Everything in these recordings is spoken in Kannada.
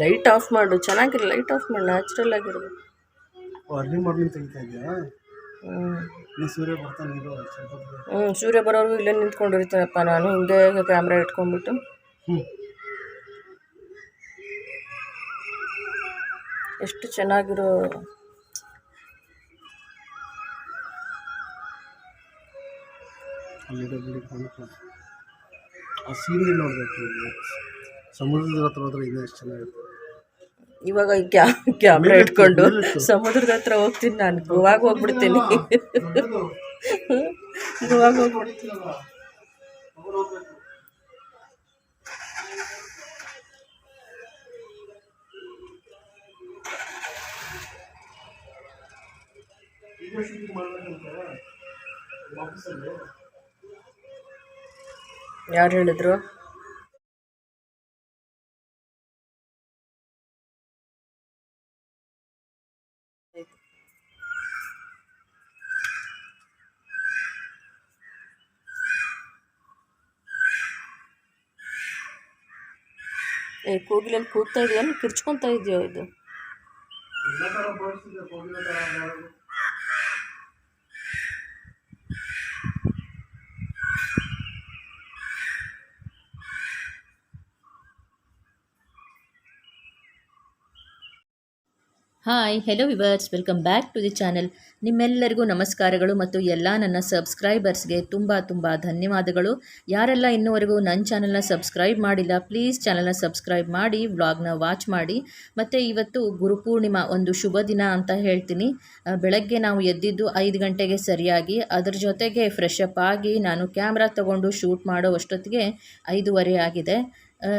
ಲೈಟ್ ಆಫ್ ಮಾಡು. ಚೆನ್ನಾಗಿರೋ. ಲೈಟ್ ಆಫ್ ಮಾಡು. ನ್ಯಾಚುರಲ್ ಆಗಿರ್ಬೇಕು. ಅರ್ಲಿ ಮಾರ್ನಿಂಗ್ ತೆಗಿತಾ ಇದೆಯಾ? ಹ್ಞೂ ಸೂರ್ಯ ಬರ್ತಾನೆ ಹ್ಞೂ ಸೂರ್ಯ ಬರೋರ್ಗು ಇಲ್ಲೇ ನಿಂತ್ಕೊಂಡಿರ್ತೀನಪ್ಪ ನಾನು. ಹಿಂಗೆ ಕ್ಯಾಮ್ರಾ ಇಟ್ಕೊಂಡ್ಬಿಟ್ಟು. ಎಷ್ಟು ಚೆನ್ನಾಗಿರೋ ಆ ಸೀನ್ರಿ ನೋಡಬೇಕು ಸಮುದ್ರದ ಹತ್ರ ಹೋದ್ರೆ ಇನ್ನೂ ಎಷ್ಟು ಚೆನ್ನಾಗಿರುತ್ತೆ. ಇವಾಗ ಕ್ಯಾ ಕ್ಯಾಮ್ರಾ ಇಟ್ಕೊಂಡು ಸಮುದ್ರದ ಹತ್ರ ಹೋಗ್ತೀನಿ ನಾನು. ಗೋವಾಗ ಹೋಗ್ಬಿಡ್ತೀನಿ. ಗೋವಾಗ ಹೋಗ್ಬಿಡ್ತೀನಿ. ಯಾರು ಹೇಳಿದ್ರು? ಕೋಗಿಲಲ್ಲಿ ಕೂಗ್ತಾ ಇದೆಯಾ? ಕಿರ್ಚ್ಕೊತಾ ಇದೆಯೋ ಇದು? Hi hello viewers welcome back to the channel ನಿಮ್ಮೆಲ್ಲರಿಗೂ ನಮಸ್ಕಾರಗಳು ಮತ್ತು ಎಲ್ಲ ನನ್ನ ಸಬ್ಸ್ಕ್ರೈಬರ್ಸ್ಗೆ ತುಂಬ ತುಂಬ ಧನ್ಯವಾದಗಳು. ಯಾರೆಲ್ಲ ಇನ್ನೂವರೆಗೂ ನನ್ನ ಚಾನಲ್ನ ಸಬ್ಸ್ಕ್ರೈಬ್ ಮಾಡಿಲ್ಲ ಪ್ಲೀಸ್ ಚಾನಲ್ನ ಸಬ್ಸ್ಕ್ರೈಬ್ ಮಾಡಿ ವ್ಲಾಗ್ನ ವಾಚ್ ಮಾಡಿ. ಮತ್ತು ಇವತ್ತು ಗುರುಪೂರ್ಣಿಮಾ ಒಂದು ಶುಭ ದಿನ ಅಂತ ಹೇಳ್ತೀನಿ. ಬೆಳಗ್ಗೆ ನಾವು ಎದ್ದಿದ್ದು ಐದು ಗಂಟೆಗೆ ಸರಿಯಾಗಿ. ಅದರ ಜೊತೆಗೆ ಫ್ರೆಶ್ ಅಪ್ ಆಗಿ ನಾನು ಕ್ಯಾಮ್ರಾ ತಗೊಂಡು ಶೂಟ್ ಮಾಡೋ ಅಷ್ಟೊತ್ತಿಗೆ ಐದೂವರೆ ಆಗಿದೆ.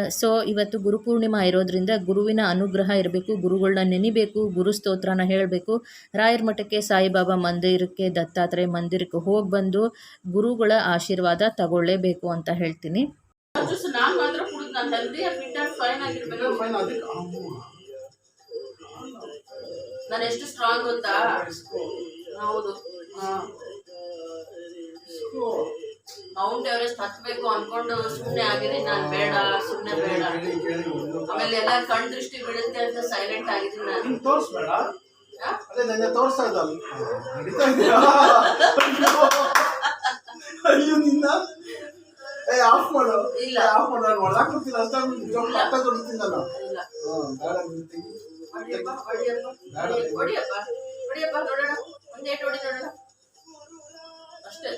ಸೊ ಇವತ್ತು ಗುರುಪೂರ್ಣಿಮಾ ಇರೋದ್ರಿಂದ ಗುರುವಿನ ಅನುಗ್ರಹ ಇರಬೇಕು ಗುರುಗಳನ್ನ ನೆನಿಬೇಕು ಗುರು ಸ್ತೋತ್ರನ ಹೇಳಬೇಕು. ರಾಯರ ಮಠಕ್ಕೆ ಸಾಯಿಬಾಬಾ ಮಂದಿರಕ್ಕೆ ದತ್ತಾತ್ರೇಯ ಮಂದಿರಕ್ಕೆ ಹೋಗಿ ಬಂದು ಗುರುಗಳ ಆಶೀರ್ವಾದ ತಗೊಳ್ಳೇಬೇಕು ಅಂತ ಹೇಳ್ತೀನಿ. ನಾನು ಮಾತ್ರ ಕುಡಿದು ನಾನು ಹೆಲ್ದಿ ಫಿಟ್ ಫೈನ್ ಆಗಿರ್ಬೇಕು. ನಾನು ಎಷ್ಟು ಸ್ಟ್ರಾಂಗ್ ಗೊತ್ತಾ? ಹೌದು. ಮೌಂಟ್ ಎವರೆಸ್ಟ್ ಹತ್ಬೇಕು ಅನ್ಕೊಂಡು ಸುಮ್ಮನೆ ಆಗಿದೆ ನಾನು ಬೇಡ ಸುಮ್ಮನೆ ಬೇಡ. ಆಮೇಲೆ ಎಲ್ಲ ಕಣ್ ದೃಷ್ಟಿ ಬೀಳುತ್ತೆ ಅಂತ ಸೈಲೆಂಟ್ ಆಗಿದ್ದೀನಿ ನಾನು. ತೋರಿಸ್ಬೇಡ? ಆ? ಅದೇ ನನಗೆ ತೋರಿಸ್ತಾ ಇದ್ದಲ್ಲ ಅಯ್ಯೋ ನಿನ್ನ? ಏ ಆಫ್ ಮಾಡು. ಇಲ್ಲ. ಆಫ್ ಮಾಡು. ನಾನು ಒಳಗೆ ಕೊಡ್ತೀನಿ ಅಷ್ಟೇ ನಿಜವಾಗ್ಲೂ ಅರ್ಥ ಕೊಡ್ತೀನಿ ನಾನು ಇಲ್ಲ. ಹಾಂ ಬೇಡ ನೀನು ತೆಗಿ. ಹೊಡಿಯಪ್ಪ ಹೊಡಿಯಪ್ಪ. ಹೊಡಿ- ಹೊಡಿಯಪ್ಪ ಹೊಡಿಯಪ್ಪ ನೋಡೋಣ. ಒಂದೇಟು ಹೊಡಿ ನೋಡೋಣ ಅಷ್ಟೇ.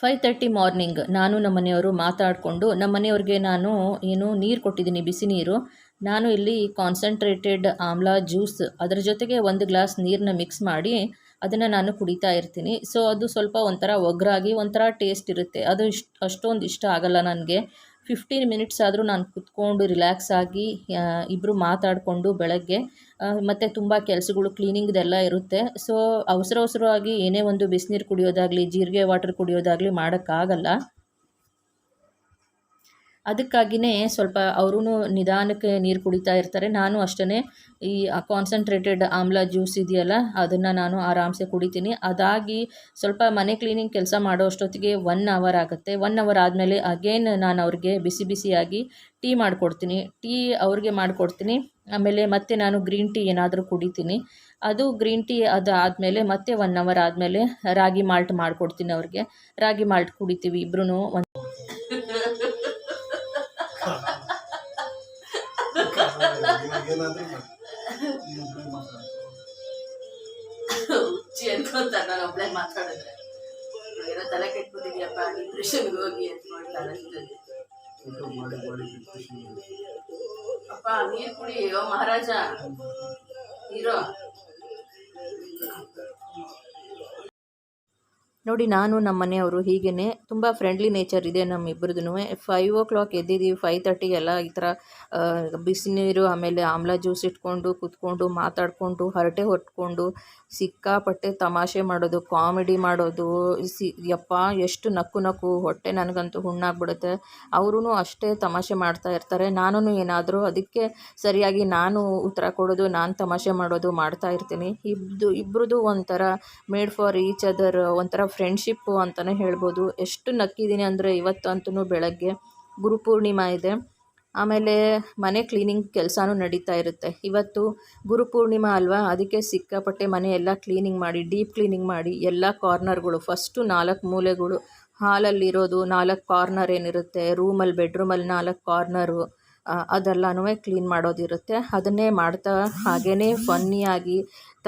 ಫೈವ್ ತರ್ಟಿ ಮಾರ್ನಿಂಗ್ ನಾನು ನಮ್ಮ ಮನೆಯವರು ಮಾತಾಡಿಕೊಂಡು ನಮ್ಮ ಮನೆಯವ್ರಿಗೆ ನಾನು ಏನು ನೀರು ಕೊಟ್ಟಿದ್ದೀನಿ, ಬಿಸಿ ನೀರು. ನಾನು ಇಲ್ಲಿ ಕಾನ್ಸಂಟ್ರೇಟೆಡ್ ಆಮ್ಲ ಜ್ಯೂಸ್ ಅದರ ಜೊತೆಗೆ ಒಂದು ಗ್ಲಾಸ್ ನೀರನ್ನ ಮಿಕ್ಸ್ ಮಾಡಿ ಅದನ್ನು ನಾನು ಕುಡಿತಾ ಇರ್ತೀನಿ. ಸೊ ಅದು ಸ್ವಲ್ಪ ಒಂಥರ ಒಗ್ರಾಗಿ, ಒಂಥರ ಟೇಸ್ಟ್ ಇರುತ್ತೆ. ಅದು ಇಷ್ಟ, ಅಷ್ಟೊಂದು ಇಷ್ಟ ಆಗಲ್ಲ ನನಗೆ. ಫಿಫ್ಟೀನ್ ಮಿನಿಟ್ಸ್ ಆದರೂ ನಾನು ಕುತ್ಕೊಂಡು ರಿಲ್ಯಾಕ್ಸ್ ಆಗಿ ಇಬ್ಬರು ಮಾತಾಡಿಕೊಂಡು ಬೆಳಗ್ಗೆ ಮತ್ತು ತುಂಬ ಕೆಲಸಗಳು ಕ್ಲೀನಿಂಗ್ದೆಲ್ಲ ಇರುತ್ತೆ. ಸೊ ಅವಸರ ಅವಸರವಾಗಿ ಏನೇ ಒಂದು ಬಿಸಿನೀರು ಕುಡಿಯೋದಾಗಲಿ, ಜೀರಿಗೆ ವಾಟರ್ ಕುಡಿಯೋದಾಗಲಿ ಮಾಡೋಕ್ಕಾಗಲ್ಲ. ಅದಕ್ಕಾಗಿಯೇ ಸ್ವಲ್ಪ ಅವರೂ ನಿಧಾನಕ್ಕೆ ನೀರು ಕುಡಿತಾ ಇರ್ತಾರೆ. ನಾನು ಅಷ್ಟೇ ಈ ಕಾನ್ಸಂಟ್ರೇಟೆಡ್ ಆಮ್ಲ ಜ್ಯೂಸ್ ಇದೆಯಲ್ಲ, ಅದನ್ನು ನಾನು ಆರಾಮ್ಸೆ ಕುಡಿತೀನಿ. ಅದಾಗಿ ಸ್ವಲ್ಪ ಮನೆ ಕ್ಲೀನಿಂಗ್ ಕೆಲಸ ಮಾಡೋ ಅಷ್ಟೊತ್ತಿಗೆ ಒನ್ ಅವರ್ ಆಗುತ್ತೆ. ಒನ್ ಅವರ್ ಆದಮೇಲೆ ಅಗೇನ್ ನಾನು ಅವ್ರಿಗೆ ಬಿಸಿ ಬಿಸಿಯಾಗಿ ಟೀ ಮಾಡಿಕೊಡ್ತೀನಿ. ಟೀ ಅವ್ರಿಗೆ ಮಾಡಿಕೊಡ್ತೀನಿ. ಆಮೇಲೆ ಮತ್ತೆ ನಾನು ಗ್ರೀನ್ ಟೀ ಏನಾದರೂ ಕುಡಿತೀನಿ. ಅದು ಗ್ರೀನ್ ಟೀ ಅದು ಆದಮೇಲೆ ಮತ್ತೆ ಒನ್ ಅವರ್ ಆದಮೇಲೆ ರಾಗಿ ಮಾಲ್ಟ್ ಮಾಡಿಕೊಡ್ತೀನಿ ಅವ್ರಿಗೆ. ರಾಗಿ ಮಾಲ್ಟ್ ಕುಡಿತೀವಿ ಇಬ್ರು ಒಂದು ಮಾತಾಡಿದ್ರೆ. ತಲೆ ಕೆಟ್ಬಿಟ್ಟಿದ್ಯಪ್ಪ ಡಿಪ್ರೆಷನ್ಗೆ ಹೋಗಿ ಅಂತ. ಊಟ ಮಾಡಿ ಮಾಡಿ ಬಿಟ್ಟು ಅಪ್ಪ ನೀರು ಕುಡಿ ಓ ಮಹಾರಾಜ. ನೀರು ನೋಡಿ, ನಾನು ನಮ್ಮ ಮನೆಯವರು ಹೀಗೇ ತುಂಬ ಫ್ರೆಂಡ್ಲಿ ನೇಚರ್ ಇದೆ ನಮ್ಮಿಬ್ಬರದ್ದು ಫೈವ್ ಓ ಕ್ಲಾಕ್ ಎದ್ದಿದ್ದೀವಿ ಫೈವ್ ತರ್ಟಿಗೆಲ್ಲ ಈ ಥರ ಬಿಸಿನೀರು ಆಮೇಲೆ ಆಮ್ಲ ಜ್ಯೂಸ್ ಇಟ್ಕೊಂಡು ಕೂತ್ಕೊಂಡು ಮಾತಾಡಿಕೊಂಡು, ಹರಟೆ ಹೊಟ್ಕೊಂಡು ಸಿಕ್ಕಾಪಟ್ಟೆ ತಮಾಷೆ ಮಾಡೋದು ಕಾಮಿಡಿ ಮಾಡೋದು, ಸಿ, ಯಪ್ಪ, ಎಷ್ಟು ನಕ್ಕು ನಕ್ಕು, ಹೊಟ್ಟೆ ನನಗಂತೂ ಹುಣ್ಣಾಗ್ಬಿಡುತ್ತೆ. ಅವರೂ ಅಷ್ಟೇ ತಮಾಷೆ ಮಾಡ್ತಾ ಇರ್ತಾರೆ. ನಾನು ಏನಾದರೂ ಅದಕ್ಕೆ ಸರಿಯಾಗಿ ನಾನು ಉತ್ತರ ಕೊಡೋದು, ನಾನು ತಮಾಷೆ ಮಾಡೋದು ಮಾಡ್ತಾ ಇರ್ತೀನಿ. ಇಬ್ದು ಇಬ್ರದ್ದು ಒಂಥರ ಮೇಡ್ ಫಾರ್ ಈಚ್ ಅದರ್ ಒಂಥರ ಫ್ರೆಂಡ್ಶಿಪ್ಪು ಅಂತಲೇ ಹೇಳ್ಬೋದು. ಎಷ್ಟು ನಕ್ಕಿದ್ದೀನಿ ಅಂದರೆ ಇವತ್ತಂತೂ ಬೆಳಗ್ಗೆ ಗುರುಪೂರ್ಣಿಮಾ ಇದೆ. ಆಮೇಲೆ ಮನೆ ಕ್ಲೀನಿಂಗ್ ಕೆಲಸನೂ ನಡೀತಾ ಇರುತ್ತೆ. ಇವತ್ತು ಗುರುಪೂರ್ಣಿಮಾ ಅಲ್ವಾ? ಅದಕ್ಕೆ ಸಿಕ್ಕಾಪಟ್ಟೆ ಮನೆ ಎಲ್ಲ ಕ್ಲೀನಿಂಗ್ ಮಾಡಿ ಡೀಪ್ ಕ್ಲೀನಿಂಗ್ ಮಾಡಿ, ಎಲ್ಲ ಕಾರ್ನರ್ಗಳು ಫಸ್ಟು ನಾಲ್ಕು ಮೂಲೆಗಳು ಹಾಲಲ್ಲಿರೋದು ನಾಲ್ಕು ಕಾರ್ನರ್ ಏನಿರುತ್ತೆ ರೂಮಲ್ಲಿ ಬೆಡ್ರೂಮಲ್ಲಿ ನಾಲ್ಕು ಕಾರ್ನರು ಅದೆಲ್ಲನೂ ಕ್ಲೀನ್ ಮಾಡೋದಿರುತ್ತೆ. ಅದನ್ನೇ ಮಾಡ್ತಾ ಹಾಗೇ ಫನ್ನಿಯಾಗಿ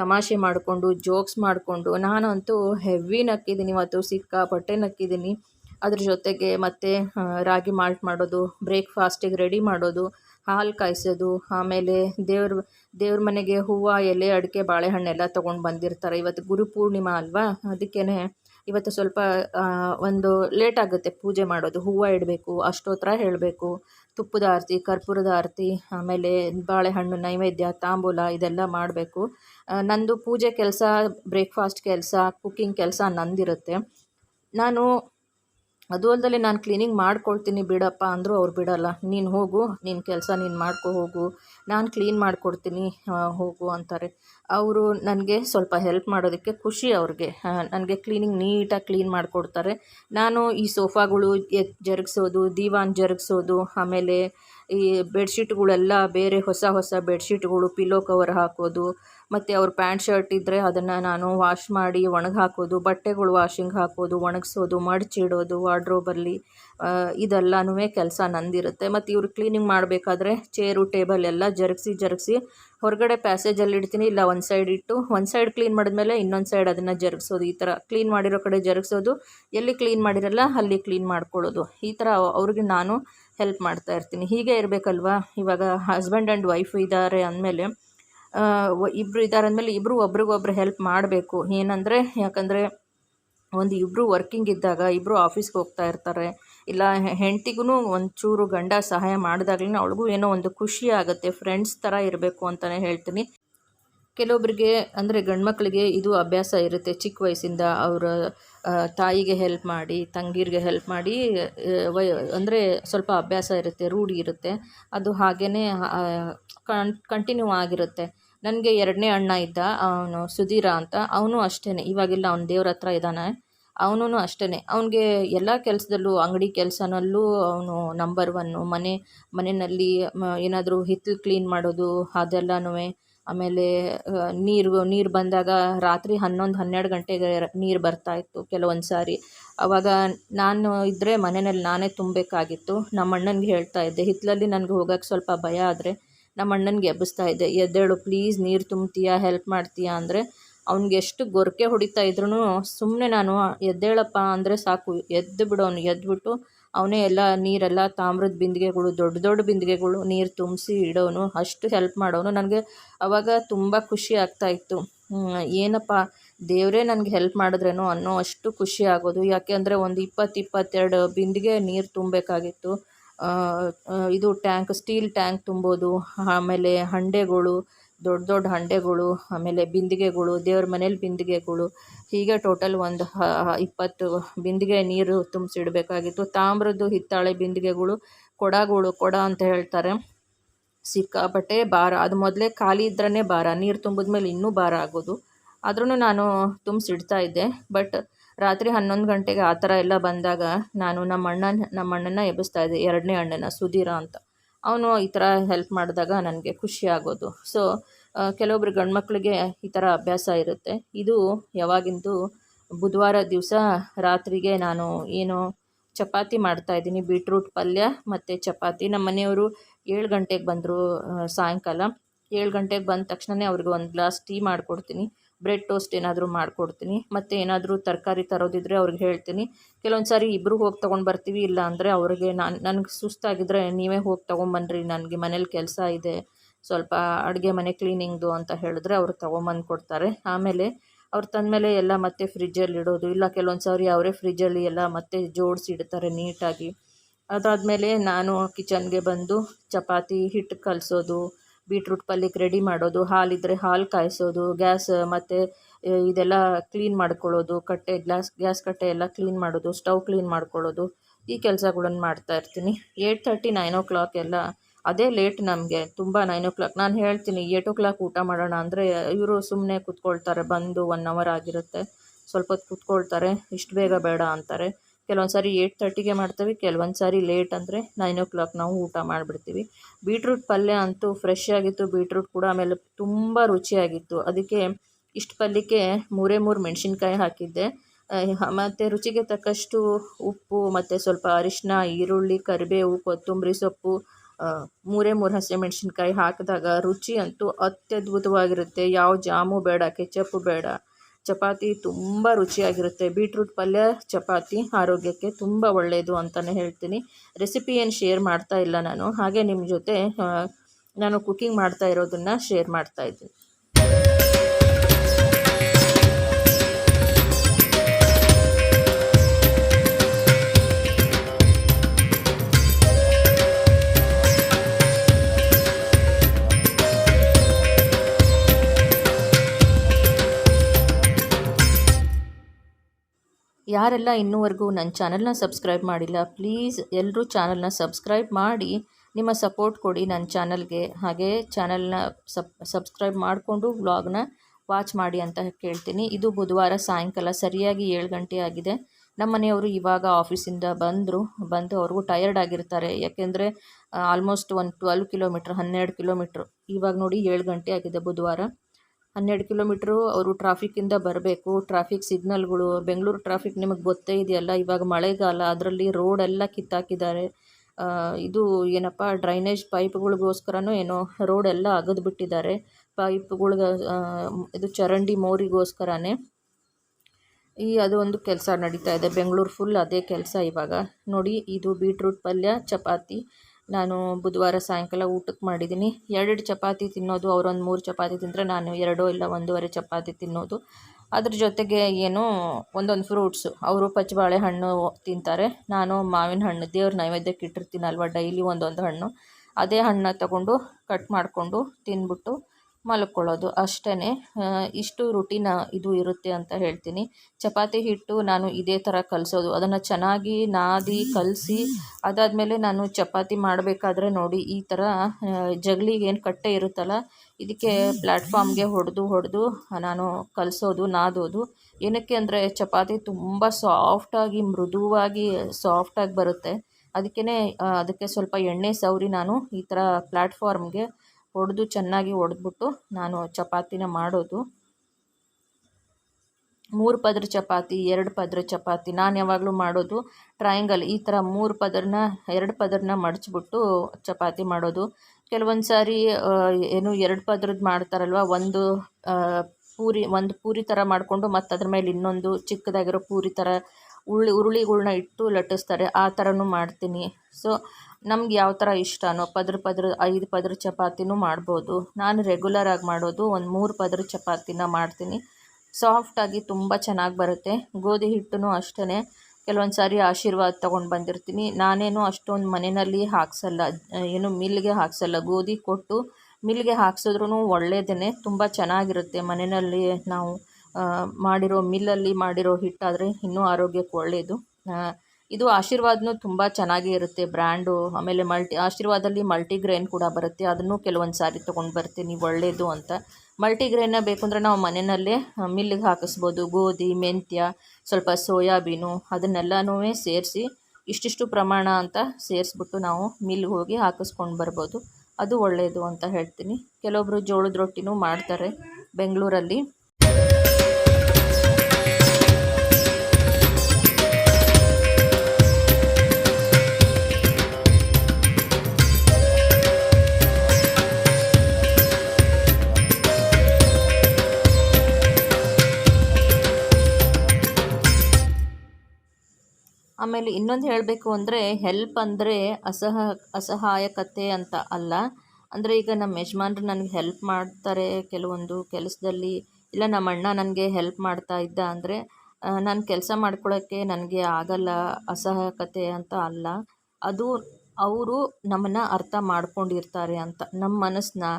ತಮಾಷೆ ಮಾಡಿಕೊಂಡು ಜೋಕ್ಸ್ ಮಾಡಿಕೊಂಡು, ನಾನಂತೂ ಹೆವಿ ನಕ್ಕಿದ್ದೀನಿ ಇವತ್ತು, ಸಿಕ್ಕಾಪಟ್ಟೆ ನಕ್ಕಿದ್ದೀನಿ. ಅದ್ರ ಜೊತೆಗೆ ಮತ್ತೆ ರಾಗಿ ಮಾಲ್ಟ್ ಮಾಡೋದು ಬ್ರೇಕ್ಫಾಸ್ಟಿಗೆ ರೆಡಿ ಮಾಡೋದು, ಹಾಲು ಕಾಯಿಸೋದು, ಆಮೇಲೆ ದೇವ್ರ ದೇವ್ರ ಮನೆಗೆ ಹೂವು, ಎಲೆ, ಅಡಿಕೆ, ಬಾಳೆಹಣ್ಣೆಲ್ಲ ತೊಗೊಂಡು ಬಂದಿರ್ತಾರೆ. ಇವತ್ತು ಗುರುಪೂರ್ಣಿಮಾ ಅಲ್ವಾ? ಅದಕ್ಕೇ ಇವತ್ತು ಸ್ವಲ್ಪ ಒಂದು ಲೇಟ್ ಆಗುತ್ತೆ ಪೂಜೆ ಮಾಡೋದು. ಹೂವು ಇಡಬೇಕು, ಅಷ್ಟೋತ್ರ ಹೇಳಬೇಕು. ತುಪ್ಪದ ಆರತಿ, ಕರ್ಪೂರದ ಆರತಿ, ಆಮೇಲೆ ಬಾಳೆಹಣ್ಣು, ನೈವೇದ್ಯ, ತಾಂಬೂಲ ಇದೆಲ್ಲ ಮಾಡಬೇಕು. ನಂದು ಪೂಜೆ ಕೆಲಸ ಬ್ರೇಕ್ಫಾಸ್ಟ್ ಕೆಲಸ ಕುಕ್ಕಿಂಗ್ ಕೆಲಸ ನಂದಿರುತ್ತೆ. ನಾನು ಅದು ಅಲ್ಲದೆ ನಾನು ಕ್ಲೀನಿಂಗ್ ಮಾಡ್ಕೊಳ್ತೀನಿ ಬಿಡಪ್ಪ ಅಂದರೂ ಅವ್ರು ಬಿಡಲ್ಲ. ನೀನು ಹೋಗು ನಿನ್ನ ಕೆಲಸ ನೀನು ಮಾಡ್ಕೊ ಹೋಗು, ನಾನು ಕ್ಲೀನ್ ಮಾಡಿಕೊಡ್ತೀನಿ ಹೋಗು ಅಂತಾರೆ. ಅವರು ನನಗೆ ಸ್ವಲ್ಪ ಹೆಲ್ಪ್ ಮಾಡೋದಕ್ಕೆ ಖುಷಿ ಅವ್ರಿಗೆ. ನನಗೆ ಕ್ಲೀನಿಂಗ್ ನೀಟಾಗಿ ಕ್ಲೀನ್ ಮಾಡಿಕೊಡ್ತಾರೆ. ನಾನು ಈ ಸೋಫಾಗಳು ಜರುಗಿಸೋದು, ದಿವಾನ್ ಜರುಗಿಸೋದು, ಆಮೇಲೆ ಈ ಬೆಡ್ಶೀಟ್ಗಳೆಲ್ಲ ಬೇರೆ ಹೊಸ ಹೊಸ ಬೆಡ್ಶೀಟ್ಗಳು ಪಿಲೋ ಕವರ್ ಹಾಕೋದು, ಮತ್ತು ಅವ್ರ ಪ್ಯಾಂಟ್ ಶರ್ಟ್ ಇದ್ದರೆ ಅದನ್ನು ನಾನು ವಾಶ್ ಮಾಡಿ ಒಣಗಿ ಹಾಕೋದು, ಬಟ್ಟೆಗಳು ವಾಷಿಂಗ್ ಹಾಕೋದು, ಒಣಗಿಸೋದು, ಮಡಚಿಡೋದು, ವಾರ್ಡ್ರೋಬಲ್ಲಿ ಇದೆಲ್ಲನೂ ಕೆಲಸ ನಂದಿರುತ್ತೆ. ಮತ್ತು ಇವ್ರು ಕ್ಲೀನಿಂಗ್ ಮಾಡಬೇಕಾದ್ರೆ ಚೇರು, ಟೇಬಲ್ ಎಲ್ಲ ಜರುಗಿಸಿ ಜರುಗಿಸಿ ಹೊರಗಡೆ ಪ್ಯಾಸೇಜಲ್ಲಿ ಇಡ್ತೀನಿ. ಇಲ್ಲ ಒಂದು ಸೈಡ್ ಇಟ್ಟು ಒಂದು ಸೈಡ್ ಕ್ಲೀನ್ ಮಾಡಿದ್ಮೇಲೆ ಇನ್ನೊಂದು ಸೈಡ್ ಅದನ್ನು ಜರುಗಿಸೋದು. ಈ ಥರ ಕ್ಲೀನ್ ಮಾಡಿರೋ ಕಡೆ ಜರುಗಿಸೋದು. ಎಲ್ಲಿ ಕ್ಲೀನ್ ಮಾಡಿರಲ್ಲ ಅಲ್ಲಿ ಕ್ಲೀನ್ ಮಾಡ್ಕೊಳ್ಳೋದು. ಈ ಥರ ಅವ್ರಿಗೆ ನಾನು ಹೆಲ್ಪ್ ಮಾಡ್ತಾ ಇರ್ತೀನಿ. ಹೀಗೆ ಇರಬೇಕಲ್ವಾ? ಇವಾಗ ಹಸ್ಬೆಂಡ್ ಆ್ಯಂಡ್ ವೈಫ್ ಇದ್ದಾರೆ ಅಂದಮೇಲೆ ಇಬ್ಬರು ಇದ್ದಾರೆ ಅಂದಮೇಲೆ ಇಬ್ಬರು ಒಬ್ರಿಗೊಬ್ರು ಹೆಲ್ಪ್ ಮಾಡಬೇಕು. ಏನಂದರೆ, ಯಾಕಂದರೆ ಒಂದು ಇಬ್ಬರು ವರ್ಕಿಂಗ್ ಇದ್ದಾಗ ಇಬ್ಬರು ಆಫೀಸ್ಗೆ ಹೋಗ್ತಾ ಇರ್ತಾರೆ. ಇಲ್ಲ ಹೆಂಡ್ತಿಗೂ ಒಂಚೂರು ಗಂಡ ಸಹಾಯ ಮಾಡಿದಾಗಲೇ ಅವಳಿಗೂ ಏನೋ ಒಂದು ಖುಷಿ ಆಗುತ್ತೆ ಫ್ರೆಂಡ್ಸ್ ಥರ ಇರಬೇಕು ಅಂತಲೇ ಹೇಳ್ತೀನಿ. ಕೆಲವೊಬ್ಬರಿಗೆ ಅಂದರೆ ಗಂಡ್ಮಕ್ಳಿಗೆ ಇದು ಅಭ್ಯಾಸ ಇರುತ್ತೆ. ಚಿಕ್ಕ ವಯಸ್ಸಿಂದ ಅವರ ತಾಯಿಗೆ ಹೆಲ್ಪ್ ಮಾಡಿ, ತಂಗೀರಿಗೆ ಹೆಲ್ಪ್ ಮಾಡಿ ವಯ, ಅಂದರೆ ಸ್ವಲ್ಪ ಅಭ್ಯಾಸ ಇರುತ್ತೆ, ರೂಢಿ ಇರುತ್ತೆ. ಅದು ಹಾಗೇ ಕಂಟಿನ್ಯೂ ಆಗಿರುತ್ತೆ. ನನಗೆ ಎರಡನೇ ಅಣ್ಣ ಇದ್ದ, ಅವನು ಸುಧೀರ ಅಂತ. ಅವನು ಅಷ್ಟೇ ಇವಾಗಿಲ್ಲ ಅವ್ನು ದೇವ್ರ ಹತ್ರ ಇದ್ದಾನೆ ಅವನೂ ಅಷ್ಟೇ ಅವನಿಗೆ ಎಲ್ಲ ಕೆಲಸದಲ್ಲೂ, ಅಂಗಡಿ ಕೆಲಸನಲ್ಲೂ ಅವನು ನಂಬರ್ ಒನ್ನು ಮನೆ, ಮನೆಯಲ್ಲಿ ಏನಾದರೂ ಹಿತ್ತಲು ಕ್ಲೀನ್ ಮಾಡೋದು ಅದೆಲ್ಲನೂ ಆಮೇಲೆ ನೀರು ನೀರು ಬಂದಾಗ ರಾತ್ರಿ ಹನ್ನೊಂದು, ಹನ್ನೆರಡು ಗಂಟೆಗೆ ನೀರು ಬರ್ತಾಯಿತ್ತು ಕೆಲವೊಂದು ಸಾರಿ. ಆವಾಗ ನಾನು ಇದ್ದರೆ ಮನೆಯಲ್ಲಿ ನಾನೇ ತುಂಬಬೇಕಾಗಿತ್ತು. ನಮ್ಮ ಅಣ್ಣನಿಗೆ ಹೇಳ್ತಾ ಇದ್ದೆ ಹಿತ್ತಲಲ್ಲಿ ನನಗೆ ಹೋಗೋಕ್ಕೆ ಸ್ವಲ್ಪ ಭಯ ಆದರೆ ನಮ್ಮ ಅಣ್ಣನಿಗೆ ಎಬ್ಬಿಸ್ತಾ ಇದ್ದೆ, ಎದ್ದೇಳು ಪ್ಲೀಸ್ ನೀರು ತುಂಬ್ತೀಯಾ, ಹೆಲ್ಪ್ ಮಾಡ್ತೀಯಾ ಅಂದರೆ, ಅವ್ನಿಗೆ ಎಷ್ಟು ಗೊರಕೆ ಹೊಡಿತಾ ಇದ್ರೂ ಸುಮ್ಮನೆ ನಾನು, ಎದ್ದೇಳಪ್ಪ ಅಂದರೆ ಸಾಕು, ಎದ್ದು ಬಿಡೋನು ಎದ್ಬಿಟ್ಟು ಅವನೇ ಎಲ್ಲ ನೀರೆಲ್ಲ ತಾಮ್ರದ ಬಿಂದಿಗೆಗಳು, ದೊಡ್ಡ ದೊಡ್ಡ ಬಿಂದಿಗೆಗಳು, ನೀರು ತುಂಬಿಸಿ ಇಡೋನು, ಅಷ್ಟು ಹೆಲ್ಪ್ ಮಾಡೋನು. ನನಗೆ ಅವಾಗ ತುಂಬ ಖುಷಿ ಆಗ್ತಾಯಿತ್ತು ಏನಪ್ಪ, ದೇವರೇ ನನಗೆ ಹೆಲ್ಪ್ ಮಾಡಿದ್ರೇನೋ ಅನ್ನೋ ಅಷ್ಟು ಖುಷಿ ಆಗೋದು. ಯಾಕೆ ಅಂದರೆ ಒಂದು ಇಪ್ಪತ್ತು ಇಪ್ಪತ್ತೆರಡು ಬಿಂದಿಗೆ ನೀರು ತುಂಬಬೇಕಾಗಿತ್ತು. ಇದು ಟ್ಯಾಂಕ್, ಸ್ಟೀಲ್ ಟ್ಯಾಂಕ್ ತುಂಬೋದು, ಆಮೇಲೆ ಹಂಡೆಗಳು ದೊಡ್ಡ ದೊಡ್ಡ ಹಂಡೆಗಳು, ಆಮೇಲೆ ಬಿಂದಿಗೆಗಳು, ದೇವ್ರ ಮನೇಲಿ ಬಿಂದಿಗೆಗಳು, ಹೀಗೆ ಟೋಟಲ್ ಒಂದು ಇಪ್ಪತ್ತು ಬಿಂದಿಗೆ ನೀರು ತುಂಬಿಸಿಡಬೇಕಾಗಿತ್ತು ತಾಮ್ರದ್ದು ಹಿತ್ತಾಳೆ ಬಿಂದಿಗೆಗಳು, ಕೊಡಗಳು, ಕೊಡ ಅಂತ ಹೇಳ್ತಾರೆ. ಸಿಕ್ಕಾಪಟ್ಟೆ ಭಾರ. ಅದು ಮೊದಲೇ ಖಾಲಿ ಇದ್ರೇ ಭಾರ. ನೀರು ತುಂಬಿದ ಮೇಲೆ ಇನ್ನೂ ಭಾರ ಆಗೋದು. ಆದ್ರೂ ನಾನು ತುಂಬಿಸಿಡ್ತಾ ಇದ್ದೆ. ಬಟ್ ರಾತ್ರಿ ಹನ್ನೊಂದು ಗಂಟೆಗೆ ಆ ಥರ ಎಲ್ಲ ಬಂದಾಗ ನಾನು ನಮ್ಮ ಅಣ್ಣನ ನಮ್ಮ ಅಣ್ಣನ ಎಬ್ಬಿಸ್ತಾ ಇದ್ದೆ. ಎರಡನೇ ಅಣ್ಣನ ಸುಧೀರ ಅಂತ. ಅವನು ಈ ಥರ ಹೆಲ್ಪ್ ಮಾಡಿದಾಗ ನನಗೆ ಖುಷಿ ಆಗೋದು. ಸೊ ಕೆಲವೊಬ್ರು ಗಂಡ್ಮಕ್ಳಿಗೆ ಈ ಥರ ಅಭ್ಯಾಸ ಇರುತ್ತೆ. ಇದು ಯಾವಾಗಿಂದು ಬುಧವಾರ ದಿವಸ ರಾತ್ರಿಗೆ ನಾನು ಏನು ಚಪಾತಿ ಮಾಡ್ತಾಯಿದ್ದೀನಿ ಬೀಟ್ರೂಟ್ ಪಲ್ಯ ಮತ್ತು ಚಪಾತಿ. ನಮ್ಮ ಮನೆಯವರು ಏಳು ಗಂಟೆಗೆ ಬಂದರು ಸಾಯಂಕಾಲ. ಏಳು ಗಂಟೆಗೆ ಬಂದ ತಕ್ಷಣವೇ ಅವ್ರಿಗೆ ಒಂದು ಗ್ಲಾಸ್ ಟೀ ಮಾಡಿಕೊಡ್ತೀನಿ. ಬ್ರೆಡ್ ಟೋಸ್ಟ್ ಏನಾದರೂ ಮಾಡಿಕೊಡ್ತೀನಿ. ಮತ್ತು ಏನಾದರೂ ತರಕಾರಿ ತರೋದಿದ್ರೆ ಅವ್ರಿಗೆ ಹೇಳ್ತೀನಿ. ಕೆಲವೊಂದು ಸಾರಿ ಇಬ್ಬರು ಹೋಗಿ ತೊಗೊಂಡು ಬರ್ತೀವಿ, ಇಲ್ಲ ಅಂದರೆ ಅವ್ರಿಗೆ ನಾನು, ನನಗೆ ಸುಸ್ತಾಗಿದ್ದರೆ ನೀವೇ ಹೋಗಿ ತೊಗೊಂಬನ್ರಿ, ನನಗೆ ಮನೇಲಿ ಕೆಲಸ ಇದೆ, ಸ್ವಲ್ಪ ಅಡುಗೆ ಮನೆ ಕ್ಲೀನಿಂಗ್ದು ಅಂತ ಹೇಳಿದ್ರೆ ಅವ್ರು ತೊಗೊಂಬಂದು ಕೊಡ್ತಾರೆ. ಆಮೇಲೆ ಅವ್ರು ತಂದಮೇಲೆ ಎಲ್ಲ ಮತ್ತೆ ಫ್ರಿಜ್ಜಲ್ಲಿ ಇಡೋದು, ಇಲ್ಲ ಕೆಲವೊಂದು ಸಾರಿ ಅವರೇ ಫ್ರಿಜ್ಜಲ್ಲಿ ಎಲ್ಲ ಮತ್ತೆ ಜೋಡಿಸಿ ಇಡ್ತಾರೆ ನೀಟಾಗಿ. ಅದಾದಮೇಲೆ ನಾನು ಕಿಚನ್ಗೆ ಬಂದು ಚಪಾತಿ ಹಿಟ್ಟು ಕಲಸೋದು ಬೀಟ್ರೂಟ್ ಪಲ್ಯಕ್ಕೆ ರೆಡಿ ಮಾಡೋದು ಹಾಲಿದ್ದರೆ ಹಾಲು ಕಾಯಿಸೋದು, ಗ್ಯಾಸ್ ಮತ್ತು ಇದೆಲ್ಲ ಕ್ಲೀನ್ ಮಾಡ್ಕೊಳ್ಳೋದು, ಕಟ್ಟೆ, ಗ್ಲಾಸ್, ಗ್ಯಾಸ್ ಕಟ್ಟೆ ಎಲ್ಲ ಕ್ಲೀನ್ ಮಾಡೋದು, ಸ್ಟವ್ ಕ್ಲೀನ್ ಮಾಡ್ಕೊಳ್ಳೋದು, ಈ ಕೆಲಸಗಳನ್ನು ಮಾಡ್ತಾ ಇರ್ತೀನಿ. Eight thirty nine o'clock ಎಲ್ಲ, ಅದೇ ಲೇಟ್ ನಮಗೆ, ತುಂಬ ನೈನ್ ಓ ಕ್ಲಾಕ್. ನಾನು ಹೇಳ್ತೀನಿ ಏಯ್ಟ್ ಓ ಕ್ಲಾಕ್ ಊಟ ಮಾಡೋಣ ಅಂದರೆ ಇವರು ಸುಮ್ಮನೆ ಕೂತ್ಕೊಳ್ತಾರೆ, ಬಂದು ಒನ್ ಅವರ್ ಆಗಿರುತ್ತೆ. ಸ್ವಲ್ಪ ಹೊತ್ತು ಕೂತ್ಕೊಳ್ತಾರೆ, ಇಷ್ಟು ಬೇಗ ಬೇಡ ಅಂತಾರೆ. ಕೆಲವೊಂದು ಸಾರಿ ಏಯ್ಟ್ ತರ್ಟಿಗೆ ಮಾಡ್ತೀವಿ ಕೆಲವೊಂದು ಸಾರಿ ಲೇಟ್ ಅಂದರೆ ನೈನ್ ಓ ಕ್ಲಾಕ್ ನಾವು ಊಟ ಮಾಡಿಬಿಡ್ತೀವಿ. ಬೀಟ್ರೂಟ್ ಪಲ್ಯ ಅಂತೂ ಫ್ರೆಶ್ ಆಗಿತ್ತು ಬೀಟ್ರೂಟ್ ಕೂಡ ಆಮೇಲೆ ತುಂಬ ರುಚಿಯಾಗಿತ್ತು. ಅದಕ್ಕೆ ಇಷ್ಟು ಪಲ್ಯಕ್ಕೆ ಮೂರೇ ಮೂರು ಮೆಣಸಿನ್ಕಾಯಿ ಹಾಕಿದ್ದೆ. ಮತ್ತು ರುಚಿಗೆ ತಕ್ಕಷ್ಟು ಉಪ್ಪು, ಮತ್ತು ಸ್ವಲ್ಪ ಅರಿಶಿನ ಈರುಳ್ಳಿ, ಕರಿಬೇವು, ಕೊತ್ತಂಬರಿ ಸೊಪ್ಪು ಮೂರೇ ಮೂರು ಹಸಿಮೆಣ್ಸಿನ್ಕಾಯಿ ಹಾಕಿದಾಗ ರುಚಿ ಅಂತೂ ಅತ್ಯದ್ಭುತವಾಗಿರುತ್ತೆ. ಯಾವ ಜಾಮು ಬೇಡ, ಕೆಚಪ್ಪು ಬೇಡ. ಚಪಾತಿ ತುಂಬ ರುಚಿಯಾಗಿರುತ್ತೆ. ಬೀಟ್ರೂಟ್ ಪಲ್ಯ ಚಪಾತಿ ಆರೋಗ್ಯಕ್ಕೆ ತುಂಬ ಒಳ್ಳೆಯದು ಅಂತಲೇ ಹೇಳ್ತೀನಿ. ರೆಸಿಪಿ ಏನು ಶೇರ್ ಮಾಡ್ತಾ ಇಲ್ಲ ನಾನು. ಹಾಗೆ ನಿಮ್ಮ ಜೊತೆ ನಾನು ಕುಕ್ಕಿಂಗ್ ಮಾಡ್ತಾ ಇರೋದನ್ನು ಶೇರ್ ಮಾಡ್ತಾ ಇದ್ದೀನಿ. ಯಾರೆಲ್ಲ ಇನ್ನೂವರೆಗೂ ನನ್ನ ಚಾನಲ್ನ ಸಬ್ಸ್ಕ್ರೈಬ್ ಮಾಡಿಲ್ಲ, ಪ್ಲೀಸ್ ಎಲ್ಲರೂ ಚಾನಲ್ನ ಸಬ್ಸ್ಕ್ರೈಬ್ ಮಾಡಿ, ನಿಮ್ಮ ಸಪೋರ್ಟ್ ಕೊಡಿ ನನ್ನ ಚಾನಲ್ಗೆ. ಹಾಗೆ ಚಾನಲ್ನ ಸಬ್, ಸಬ್ಸ್ಕ್ರೈಬ್ ಮಾಡಿಕೊಂಡು ವ್ಲಾಗ್ನ ವಾಚ್ ಮಾಡಿ ಅಂತ ಕೇಳ್ತೀನಿ. ಇದು ಬುಧವಾರ ಸಾಯಂಕಾಲ, ಸರಿಯಾಗಿ ಏಳು ಗಂಟೆ ಆಗಿದೆ. ನಮ್ಮ ಮನೆಯವರು ಇವಾಗ ಆಫೀಸಿಂದ ಬಂದರು, ಬಂದು ಅವ್ರಿಗೂ ಟಯರ್ಡ್ ಆಗಿರ್ತಾರೆ. ಯಾಕೆಂದರೆ ಆಲ್ಮೋಸ್ಟ್ ಒಂದು ಟ್ವೆಲ್ವ್ ಕಿಲೋಮೀಟ್ರ್ ಹನ್ನೆರಡು ಕಿಲೋಮೀಟ್ರ್ ಇವಾಗ ನೋಡಿ ಏಳು ಗಂಟೆ ಆಗಿದೆ ಬುಧವಾರ. ಹನ್ನೆರಡು ಕಿಲೋಮೀಟ್ರು ಅವರು ಟ್ರಾಫಿಕ್ಕಿಂದ ಬರಬೇಕು. ಟ್ರಾಫಿಕ್ ಸಿಗ್ನಲ್ಗಳು, ಬೆಂಗಳೂರು ಟ್ರಾಫಿಕ್ ನಿಮಗೆ ಗೊತ್ತೇ ಇದೆಯಲ್ಲ, ಇವಾಗ ಮಳೆಗಾಲ, ಅದರಲ್ಲಿ ರೋಡೆಲ್ಲ ಕಿತ್ತಾಕಿದ್ದಾರೆ. ಇದು ಏನಪ್ಪ, ಡ್ರೈನೇಜ್ ಪೈಪ್ಗಳಿಗೋಸ್ಕರನೂ ಏನೋ ರೋಡೆಲ್ಲ ಅಗದು ಬಿಟ್ಟಿದ್ದಾರೆ. ಪೈಪ್ಗಳ್ಗೆ ಇದು ಚರಂಡಿ ಮೋರಿಗೋಸ್ಕರನೇ ಈ ಅದು ಒಂದು ಕೆಲಸ ನಡೀತಾ ಇದೆ. ಬೆಂಗಳೂರು ಫುಲ್ ಅದೇ ಕೆಲಸ ಇವಾಗ. ನೋಡಿ, ಇದು ಬೀಟ್ರೂಟ್ ಪಲ್ಯ, ಚಪಾತಿ ನಾನು ಬುಧವಾರ ಸಾಯಂಕಾಲ ಊಟಕ್ಕೆ ಮಾಡಿದ್ದೀನಿ. ಎರಡೆರಡು ಚಪಾತಿ ತಿನ್ನೋದು, ಅವರೊಂದು ಮೂರು ಚಪಾತಿ ತಿಂದರೆ ನಾನು ಎರಡೋ ಇಲ್ಲ ಒಂದೂವರೆ ಚಪಾತಿ ತಿನ್ನೋದು. ಅದ್ರ ಜೊತೆಗೆ ಏನು, ಒಂದೊಂದು ಫ್ರೂಟ್ಸು. ಅವರು ಪಚ್ಚಬಾಳೆ ಬಾಳೆಹಣ್ಣು ತಿಂತಾರೆ. ನಾನು ಮಾವಿನ ಹಣ್ಣು, ದೇವ್ರ ನೈವೇದ್ಯಕ್ಕೆ ಇಟ್ಟಿರ್ತೀನಲ್ವ, ಡೈಲಿ ಒಂದೊಂದು ಹಣ್ಣು. ಅದೇ ಹಣ್ಣನ್ನ ತಗೊಂಡು ಕಟ್ ಮಾಡಿಕೊಂಡು ತಿಂದ್ಬಿಟ್ಟು ಮಲ್ಕೊಳ್ಳೋದು ಅಷ್ಟೇ ಇಷ್ಟು ರುಟೀನ್ ಇದು ಇರುತ್ತೆ ಅಂತ ಹೇಳ್ತೀನಿ. ಚಪಾತಿ ಹಿಟ್ಟು ನಾನು ಇದೇ ಥರ ಕಲಸೋದು. ಅದನ್ನು ಚೆನ್ನಾಗಿ ನಾದಿ ಕಲಸಿ, ಅದಾದಮೇಲೆ ನಾನು ಚಪಾತಿ ಮಾಡಬೇಕಾದ್ರೆ ನೋಡಿ ಈ ಥರ ಜಗಳಿಗೆ ಏನು ಕಟ್ಟೆ ಇರುತ್ತಲ್ಲ, ಇದಕ್ಕೆ ಪ್ಲ್ಯಾಟ್ಫಾರ್ಮ್ಗೆ ಹೊಡೆದು ಹೊಡೆದು ನಾನು ಕಲಸೋದು, ನಾದೋದು. ಏನಕ್ಕೆ ಅಂದರೆ ಚಪಾತಿ ತುಂಬ ಸಾಫ್ಟಾಗಿ ಮೃದುವಾಗಿ ಸಾಫ್ಟಾಗಿ ಬರುತ್ತೆ. ಅದಕ್ಕೇ ಅದಕ್ಕೆ ಸ್ವಲ್ಪ ಎಣ್ಣೆ ಸವರಿ ನಾನು ಈ ಥರ ಪ್ಲ್ಯಾಟ್ಫಾರ್ಮ್ಗೆ ಹೊಡೆದು ಚೆನ್ನಾಗಿ ಹೊಡೆದ್ಬಿಟ್ಟು ನಾನು ಚಪಾತಿನ ಮಾಡೋದು. ಮೂರು ಪದರ ಚಪಾತಿ, ಎರಡು ಪದರ ಚಪಾತಿ, ನಾನು ಯಾವಾಗಲೂ ಮಾಡೋದು ಟ್ರಯಾಂಗಲ್ ಈ ಥರ ಮೂರು ಪದರನ ಎರಡು ಪದರನ ಮಡಚ್ಬಿಟ್ಟು ಚಪಾತಿ ಮಾಡೋದು. ಕೆಲವೊಂದು ಸಾರಿ ಏನು ಎರಡು ಪದರದ್ದು ಮಾಡ್ತಾರಲ್ವ, ಒಂದು ಪೂರಿ ಒಂದು ಪೂರಿ ಥರ ಮಾಡಿಕೊಂಡು ಮತ್ತು ಅದ್ರ ಮೇಲೆ ಇನ್ನೊಂದು ಚಿಕ್ಕದಾಗಿರೋ ಪೂರಿ ಥರ ಉರುಳಿ ಉರುಳಿಗಳ್ನ ಇಟ್ಟು ಲಟ್ಟಿಸ್ತಾರೆ. ಆ ಥರನೂ ಮಾಡ್ತೀನಿ. ಸೊ ನಮ್ಗೆ ಯಾವ ಥರ ಇಷ್ಟನೋ ಪದ್ರ ಪದ್ರ, ಐದು ಪದ್ರ ಚಪಾತಿನೂ ಮಾಡ್ಬೋದು. ನಾನು ರೆಗ್ಯುಲರಾಗಿ ಮಾಡೋದು ಒಂದು ಮೂರು ಪದ್ರ ಚಪಾತಿನ ಮಾಡ್ತೀನಿ. ಸಾಫ್ಟಾಗಿ ತುಂಬ ಚೆನ್ನಾಗಿ ಬರುತ್ತೆ. ಗೋಧಿ ಹಿಟ್ಟು ಅಷ್ಟೇ ಕೆಲವೊಂದು ಸಾರಿ ಆಶೀರ್ವಾದ ತೊಗೊಂಡು ಬಂದಿರ್ತೀನಿ. ನಾನೇನು ಅಷ್ಟೊಂದು ಮನೆಯಲ್ಲಿ ಹಾಕ್ಸಲ್ಲ. ಏನು, ಮಿಲ್ಗೆ ಹಾಕ್ಸಲ್ಲ. ಗೋಧಿ ಕೊಟ್ಟು ಮಿಲ್ಗೆ ಹಾಕ್ಸಿದ್ರೂ ಒಳ್ಳೆಯದೇ ತುಂಬ ಚೆನ್ನಾಗಿರುತ್ತೆ ಮನೆಯಲ್ಲಿ ನಾವು ಮಾಡಿರೋ ಮಿಲ್ಲಲ್ಲಿ ಮಾಡಿರೋ ಹಿಟ್ಟಾದರೆ ಇನ್ನೂ ಆರೋಗ್ಯಕ್ಕೆ ಒಳ್ಳೆಯದು ಇದು ಆಶೀರ್ವಾದನೂ ತುಂಬ ಚೆನ್ನಾಗೇ ಇರುತ್ತೆ ಬ್ರ್ಯಾಂಡು. ಆಮೇಲೆ ಮಲ್ಟಿ, ಆಶೀರ್ವಾದಲ್ಲಿ ಮಲ್ಟಿಗ್ರೇನ್ ಕೂಡ ಬರುತ್ತೆ. ಅದನ್ನು ಕೆಲವೊಂದು ಸಾರಿ ತೊಗೊಂಡು ಬರ್ತೀನಿ ಒಳ್ಳೆಯದು ಅಂತ. ಮಲ್ಟಿಗ್ರೇನ್ನ ಬೇಕು ಅಂದರೆ ನಾವು ಮನೆಯಲ್ಲೇ ಮಿಲ್ಲಿಗೆ ಹಾಕಿಸ್ಬೋದು. ಗೋಧಿ, ಮೆಂತ್ಯ, ಸ್ವಲ್ಪ ಸೋಯಾಬೀನು ಅದನ್ನೆಲ್ಲನೂ ಸೇರಿಸಿ ಇಷ್ಟಿಷ್ಟು ಪ್ರಮಾಣ ಅಂತ ಸೇರಿಸ್ಬಿಟ್ಟು ನಾವು ಮಿಲ್ಗೆ ಹೋಗಿ ಹಾಕಿಸ್ಕೊಂಡು ಬರ್ಬೋದು. ಅದು ಒಳ್ಳೆಯದು ಅಂತ ಹೇಳ್ತೀನಿ. ಕೆಲವೊಬ್ಬರು ಜೋಳದ ರೊಟ್ಟಿನೂ ಮಾಡ್ತಾರೆ ಬೆಂಗಳೂರಲ್ಲಿ. ಆಮೇಲೆ ಇನ್ನೊಂದು ಹೇಳಬೇಕು ಅಂದರೆ ಹೆಲ್ಪ್ ಅಂದರೆ ಅಸಹ, ಅಸಹಾಯಕತೆ ಅಂತ ಅಲ್ಲ. ಅಂದರೆ ಈಗ ನಮ್ಮ ಯಜಮಾನ್ರು ನನಗೆ ಹೆಲ್ಪ್ ಮಾಡ್ತಾರೆ ಕೆಲವೊಂದು ಕೆಲಸದಲ್ಲಿ, ಇಲ್ಲ ನಮ್ಮ ಅಣ್ಣ ನನಗೆ ಹೆಲ್ಪ್ ಮಾಡ್ತಾ ಇದ್ದ ಅಂದರೆ ನಾನು ಕೆಲಸ ಮಾಡ್ಕೊಳ್ಳೋಕ್ಕೆ ನನಗೆ ಆಗಲ್ಲ, ಅಸಹಾಯಕತೆ ಅಂತ ಅಲ್ಲ. ಅದು ಅವರು ನಮ್ಮನ್ನು ಅರ್ಥ ಮಾಡ್ಕೊಂಡಿರ್ತಾರೆ ಅಂತ, ನಮ್ಮ ಮನಸ್ಸನ್ನ,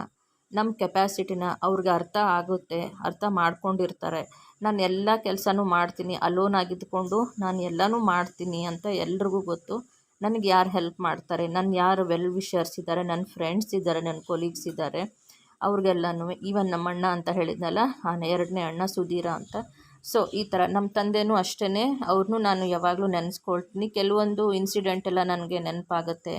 ನಮ್ಮ ಕೆಪ್ಯಾಸಿಟಿನ ಅವ್ರಿಗೆ ಅರ್ಥ ಆಗುತ್ತೆ, ಅರ್ಥ ಮಾಡ್ಕೊಂಡಿರ್ತಾರೆ. ನಾನು ಎಲ್ಲ ಕೆಲಸನೂ ಮಾಡ್ತೀನಿ ಅಲೋನ್ ಆಗಿದ್ದುಕೊಂಡು ನಾನು ಎಲ್ಲನೂ ಮಾಡ್ತೀನಿ ಅಂತ ಎಲ್ರಿಗೂ ಗೊತ್ತು. ನನಗೆ ಯಾರು ಹೆಲ್ಪ್ ಮಾಡ್ತಾರೆ? ನನ್ನ ಯಾರು ವೆಲ್ ವಿಷರ್ಸ್ ಇದ್ದಾರೆ ನನ್ನ ಫ್ರೆಂಡ್ಸ್ ಇದ್ದಾರೆ ನನ್ನ ಕೊಲೀಗ್ಸ್ ಇದ್ದಾರೆ ಅವ್ರಿಗೆಲ್ಲನೂ ಈವನ್ ನಮ್ಮ ಅಣ್ಣ ಅಂತ ಹೇಳಿದ್ನಲ್ಲ ಆ ಎರಡನೇ ಅಣ್ಣ ಸುಧೀರ ಅಂತ. ಸೊ ಈ ಥರ ನಮ್ಮ ತಂದೆನೂ ಅಷ್ಟೇ ಅವ್ರನ್ನೂ ನಾನು ಯಾವಾಗಲೂ ನೆನೆಸ್ಕೊಳ್ತೀನಿ. ಕೆಲವೊಂದು ಇನ್ಸಿಡೆಂಟ್ ಎಲ್ಲ ನನಗೆ ನೆನಪಾಗುತ್ತೆ.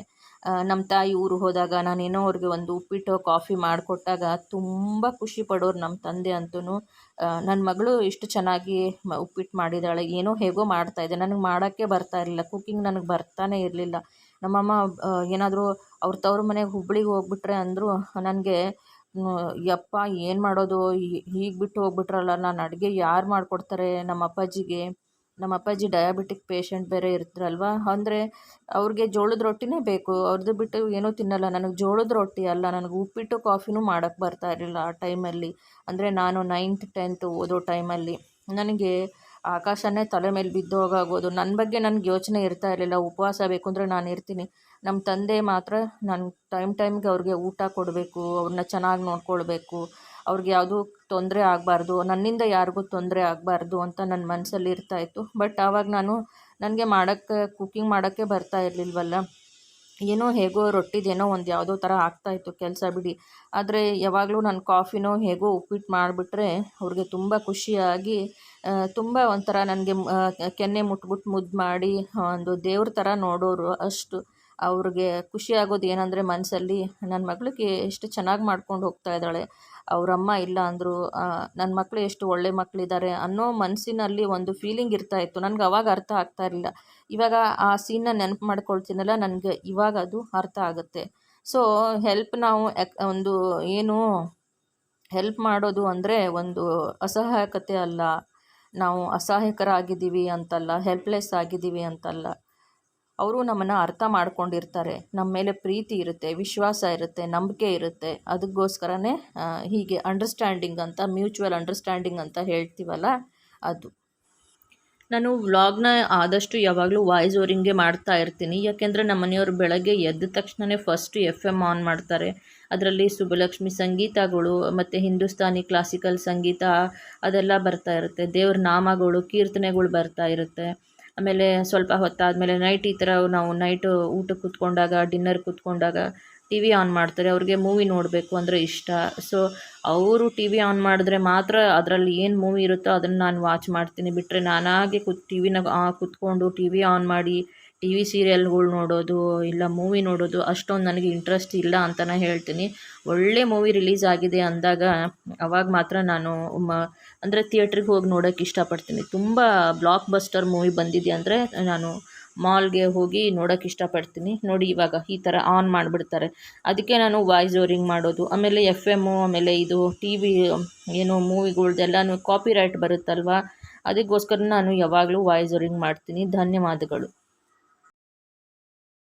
ನಮ್ಮ ತಾಯಿ ಊರು ಹೋದಾಗ ನಾನೇನೋ ಅವ್ರಿಗೆ ಒಂದು ಉಪ್ಪಿಟ್ಟು, ಕಾಫಿ ಮಾಡಿಕೊಟ್ಟಾಗ ತುಂಬ ಖುಷಿ ಪಡೋರು ನಮ್ಮ ತಂದೆ ಅಂತೂ ನನ್ನ ಮಗಳು ಇಷ್ಟು ಚೆನ್ನಾಗಿ ಮ, ಉಪ್ಪಿಟ್ಟು ಮಾಡಿದ್ದಾಳೆ ಏನೋ ಹೇಗೋ ಮಾಡ್ತಾಯಿದ್ದೆ ನನಗೆ ಮಾಡೋಕ್ಕೆ ಬರ್ತಾ ಇರಲಿಲ್ಲ ಕುಕ್ಕಿಂಗ್ ನನಗೆ ಬರ್ತಾನೆ ಇರಲಿಲ್ಲ. ನಮ್ಮಮ್ಮ ಏನಾದರೂ ಅವ್ರ ತವ್ರ ಮನೆಗೆ ಹುಬ್ಳಿಗೆ ಹೋಗ್ಬಿಟ್ರೆ ಅಂದರು, ನನಗೆ ಯಪ್ಪ, ಏನು ಮಾಡೋದು? ಹೀಗೆ ಬಿಟ್ಟು ಹೋಗ್ಬಿಟ್ರಲ್ಲ, ನಾನು ಅಡುಗೆ ಯಾರು ಮಾಡಿಕೊಡ್ತಾರೆ ನಮ್ಮ ಅಪ್ಪಾಜಿಗೆ ನಮ್ಮ ಅಪ್ಪಾಜಿ ಡಯಾಬಿಟಿಕ್ ಪೇಷಂಟ್ ಬೇರೆ ಇರ್ತಾರಲ್ವ ಅಂದರೆ ಅವ್ರಿಗೆ ಜೋಳದ ರೊಟ್ಟಿನೇ ಬೇಕು. ಅವ್ರದ್ದು ಬಿಟ್ಟು ಏನೂ ತಿನ್ನಲ್ಲ. ನನಗೆ ಜೋಳದ ರೊಟ್ಟಿ ಅಲ್ಲ. ನನಗೆ ಉಪ್ಪಿಟ್ಟು ಕಾಫಿನೂ ಮಾಡೋಕ್ಕೆ ಬರ್ತಾ ಇರಲಿಲ್ಲ ಆ ಟೈಮಲ್ಲಿ ಅಂದರೆ ನಾನು ನೈನ್ತ್ ಟೆಂತ್ ಓದೋ ಟೈಮಲ್ಲಿ ನನಗೆ ಆಕಾಶನೇ ತಲೆ ಮೇಲೆ ಬಿದ್ದು ಹೋಗಾಗೋದು. ನನ್ನ ಬಗ್ಗೆ ನನಗೆ ಯೋಚನೆ ಇರ್ತಾ ಇರಲಿಲ್ಲ. ಉಪವಾಸ ಬೇಕು ಅಂದರೆ ನಾನು ಇರ್ತೀನಿ. ನಮ್ಮ ತಂದೆ ಮಾತ್ರ ನನ್ನ ಟೈಮ್ ಟೈಮ್ಗೆ ಅವ್ರಿಗೆ ಊಟ ಕೊಡಬೇಕು. ಅವ್ರನ್ನ ಚೆನ್ನಾಗಿ ನೋಡ್ಕೊಳ್ಬೇಕು. ಅವ್ರಿಗೆ ಯಾವುದೂ ತೊಂದರೆ ಆಗಬಾರ್ದು, ನನ್ನಿಂದ ಯಾರಿಗೂ ತೊಂದರೆ ಆಗಬಾರ್ದು ಅಂತ ನನ್ನ ಮನಸ್ಸಲ್ಲಿ ಇರ್ತಾಯಿತ್ತು ಬಟ್ ಆವಾಗ ನಾನು ನನಗೆ ಮಾಡೋಕ್ಕೆ, ಕುಕ್ಕಿಂಗ್ ಮಾಡೋಕ್ಕೆ ಬರ್ತಾ ಇರಲಿಲ್ವಲ್ಲ? ಏನೋ ಹೇಗೋ ರೊಟ್ಟಿದೇನೋ ಒಂದು ಯಾವುದೋ ಥರ ಆಗ್ತಾಯಿತ್ತು ಕೆಲಸ ಬಿಡಿ. ಆದರೆ ಯಾವಾಗಲೂ ನಾನು ಕಾಫಿನೋ ಹೇಗೋ ಉಪ್ಪಿಟ್ಟು ಮಾಡಿಬಿಟ್ರೆ ಅವ್ರಿಗೆ ತುಂಬ ಖುಷಿಯಾಗಿ ತುಂಬ ಒಂಥರ ನನಗೆ ಕೆನ್ನೆ ಮುಟ್ಬಿಟ್ಟು ಮುದ್ದು ಮಾಡಿ ಒಂದು ದೇವ್ರ ಥರ ನೋಡೋರು ಅಷ್ಟು. ಅವ್ರಿಗೆ ಖುಷಿಯಾಗೋದು ಏನಂದರೆ ಮನಸ್ಸಲ್ಲಿ ನನ್ನ ಮಗಳಿಗೆ ಎಷ್ಟು ಚೆನ್ನಾಗಿ ಮಾಡ್ಕೊಂಡು ಹೋಗ್ತಾ ಇದ್ದಾಳೆ. ಅವರಮ್ಮ ಇಲ್ಲ ಅಂದರು ನನ್ನ ಮಕ್ಕಳು ಎಷ್ಟು ಒಳ್ಳೆ ಮಕ್ಕಳಿದ್ದಾರೆ ಅನ್ನೋ ಮನಸ್ಸಿನಲ್ಲಿ ಒಂದು ಫೀಲಿಂಗ್ ಇರ್ತಾ ಇತ್ತು. ನನಗೆ ಅವಾಗ ಅರ್ಥ ಆಗ್ತಾ ಇರಲಿಲ್ಲ. ಇವಾಗ ಆ ಸೀನ್ನ ನೆನಪು ಮಾಡ್ಕೊಳ್ತೀನಲ್ಲ, ನನಗೆ ಇವಾಗ ಅದು ಅರ್ಥ ಆಗುತ್ತೆ. ಸೊ ಹೆಲ್ಪ್ ನಾವು ಒಂದು ಏನು ಹೆಲ್ಪ್ ಮಾಡೋದು ಅಂದರೆ ಒಂದು ಅಸಹಾಯಕತೆ ಅಲ್ಲ. ನಾವು ಅಸಹಾಯಕರಾಗಿದ್ದೀವಿ ಅಂತಲ್ಲ ಹೆಲ್ಪ್ಲೆಸ್ ಆಗಿದ್ದೀವಿ ಅಂತಲ್ಲ. ಅವರು ನಮ್ಮನ್ನು ಅರ್ಥ ಮಾಡ್ಕೊಂಡಿರ್ತಾರೆ. ನಮ್ಮ ಮೇಲೆ ಪ್ರೀತಿ ಇರುತ್ತೆ, ವಿಶ್ವಾಸ ಇರುತ್ತೆ, ನಂಬಿಕೆ ಇರುತ್ತೆ. ಅದಕ್ಕೋಸ್ಕರನೇ ಹೀಗೆ ಅಂಡರ್ಸ್ಟ್ಯಾಂಡಿಂಗ್ ಅಂತ ಮ್ಯೂಚುವಲ್ ಅಂಡರ್ಸ್ಟ್ಯಾಂಡಿಂಗ್ ಅಂತ ಹೇಳ್ತೀವಲ್ಲ ಅದು. ನಾನು ವ್ಲಾಗ್ನ ಆದಷ್ಟು ಯಾವಾಗಲೂ ವಾಯ್ಸ್ ಓರಿಂಗೇ ಮಾಡ್ತಾ ಇರ್ತೀನಿ. ಯಾಕೆಂದರೆ ನಮ್ಮ ಮನೆಯವರು ಬೆಳಗ್ಗೆ ಎದ್ದ ತಕ್ಷಣವೇ ಫಸ್ಟು ಎಫ್ ಎಂ ಆನ್ ಮಾಡ್ತಾರೆ. ಅದರಲ್ಲಿ ಸುಬ್ಬಲಕ್ಷ್ಮಿ ಸಂಗೀತಗಳು, ಮತ್ತು ಹಿಂದೂಸ್ತಾನಿ ಕ್ಲಾಸಿಕಲ್ ಸಂಗೀತ ಅದೆಲ್ಲ ಬರ್ತಾ ಇರುತ್ತೆ. ದೇವ್ರ ನಾಮಗಳು, ಕೀರ್ತನೆಗಳು ಬರ್ತಾ ಇರುತ್ತೆ. ಆಮೇಲೆ ಸ್ವಲ್ಪ ಹೊತ್ತಾದಮೇಲೆ ನೈಟ್ ಈ ಥರ ನಾವು ನೈಟು ಊಟಕ್ಕೆ ಕೂತ್ಕೊಂಡಾಗ ಡಿನ್ನರ್ ಕೂತ್ಕೊಂಡಾಗ ಟಿ ವಿ ಆನ್ ಮಾಡ್ತಾರೆ. ಅವ್ರಿಗೆ ಮೂವಿ ನೋಡಬೇಕು ಅಂದರೆ ಇಷ್ಟ. ಸೊ ಅವರು ಟಿ ವಿ ಆನ್ ಮಾಡಿದ್ರೆ ಮಾತ್ರ ಅದರಲ್ಲಿ ಏನು ಮೂವಿ ಇರುತ್ತೋ ಅದನ್ನು ನಾನು ವಾಚ್ ಮಾಡ್ತೀನಿ. ಬಿಟ್ಟರೆ ನಾನಾಗೆ ಕೂತ್ ಟಿ ವಿನ ಕೂತ್ಕೊಂಡು ಟಿ ವಿ ಆನ್ ಮಾಡಿ ಟಿ ವಿ ಸೀರಿಯಲ್ಗಳು ನೋಡೋದು ಇಲ್ಲ ಮೂವಿ ನೋಡೋದು ಅಷ್ಟೊಂದು ನನಗೆ ಇಂಟ್ರೆಸ್ಟ್ ಇಲ್ಲ ಅಂತಲೇ ಹೇಳ್ತೀನಿ. ಒಳ್ಳೆ ಮೂವಿ ರಿಲೀಸ್ ಆಗಿದೆ ಅಂದಾಗ ಅವಾಗ ಮಾತ್ರ ನಾನು ಮ, ಅಂದರೆ ಥಿಯೇಟ್ರಿಗೆ ಹೋಗಿ ನೋಡೋಕ್ಕೆ ಇಷ್ಟಪಡ್ತೀನಿ. ತುಂಬ ಬ್ಲಾಕ್ ಬಸ್ಟರ್ ಮೂವಿ ಬಂದಿದೆ ಅಂದರೆ ನಾನು ಮಾಲ್ಗೆ ಹೋಗಿ ನೋಡೋಕ್ಕೆ ಇಷ್ಟಪಡ್ತೀನಿ. ನೋಡಿ ಇವಾಗ ಈ ಥರ ಆನ್ ಮಾಡಿಬಿಡ್ತಾರೆ. ಅದಕ್ಕೆ ನಾನು ವಾಯ್ಸ್ ಓರಿಂಗ್ ಮಾಡೋದು, ಆಮೇಲೆ ಎಫ್ ಎಮ್ಮು ಆಮೇಲೆ ಇದು ಟಿ ವಿ ಏನು ಮೂವಿಗಳ್ದೆಲ್ಲನೂ ಕಾಪಿರೈಟ್ ಬರುತ್ತಲ್ವ? ಅದಕ್ಕೋಸ್ಕರ ನಾನು ಯಾವಾಗಲೂ ವಾಯ್ಸ್ ಓರಿಂಗ್ ಮಾಡ್ತೀನಿ. ಧನ್ಯವಾದಗಳು.